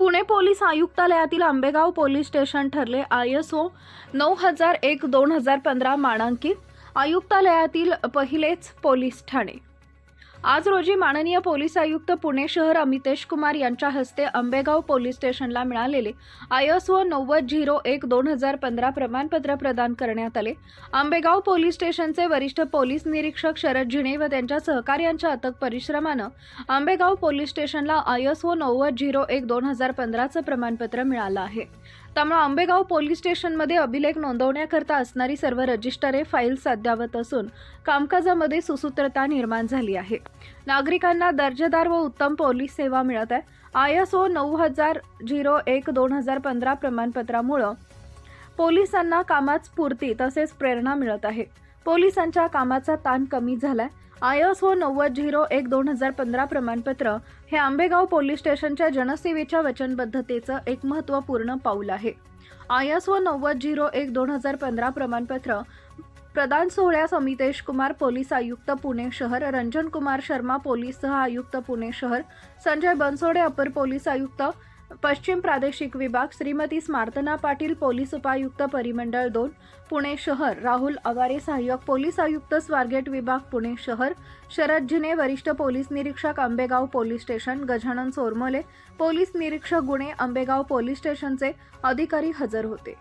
Pune police आयुक्तालयातील Ambegaon police station ठरले I S O नऊ हजार एक दोन हजार पंधरा मानांकित. आयुक्तालयातील पहिलेच पोलीस ठाणे. आज रोजी माननीय पोलीस आयुक्त पुणे शहर अमितेश कुमार यांच्या हस्ते आंबेगाव पोलीस स्टेशनला मिळालेले आय एस ओ नव्वद झिरो एक दोन हजार पंधरा प्रमाणपत्र प्रदान करण्यात आले. आंबेगाव पोलीस स्टेशनचे वरिष्ठ पोलीस निरीक्षक शरद झिणे व त्यांच्या सहकार्यांच्या अथक परिश्रमानं आंबेगाव पोलीस स्टेशनला आय एस ओ नव्वद झिरो एक दोन हजार पंधराचं प्रमाणपत्र मिळालं आहे. त्यामुळे आंबेगाव पोलीस स्टेशनमध्ये अभिलेख नोंदवण्याकरता असणारी सर्व रजिस्टरे फाईल्स अद्यावत असून कामकाजामध्ये सुसूत्रता निर्माण झाली आहे. नागरिकांना दर्जेदार व उत्तम पोलीस सेवा मिळत आहे. आय एस ओ नऊ हजार झिरो एक दोन हजार पंधरा प्रमाणपत्रामुळं पोलिसांना कामात स्फूर्ती तसेच प्रेरणा मिळत आहे. पोलिसांच्या कामाचा ताण कमी झालाय. आय एस ओ नव्वद झिरो एक दोन हजार पंधरा प्रमाणपत्र हे आंबेगाव पोलीस स्टेशनच्या जनसेवेच्या वचनबद्धतेचं एक महत्त्वपूर्ण पाऊल आहे. आय एस ओ नव्वद झिरो एक दोन हजार पंधरा प्रमाणपत्र प्रदान सोहळ्यास अमितेश कुमार पोलीस आयुक्त पुणे शहर रंजन कुमार शर्मा पोलीस सह आयुक्त पुणे शहर संजय बनसोडे अपर पोलीस आयुक्त पश्चिम प्रादेशिक विभाग श्रीमती स्मार्तना पाटील पोलीस उपायुक्त परिमंडळ दोन पुणे शहर राहुल अवारे सहाय्यक पोलीस आयुक्त स्वारगेट विभाग पुणे शहर शरद जिने वरिष्ठ पोलीस निरीक्षक Ambegaon police station Gajanan Soramole police निरीक्षक गुणे आंबेगाव पोलीस स्टेशनचे अधिकारी हजर होते.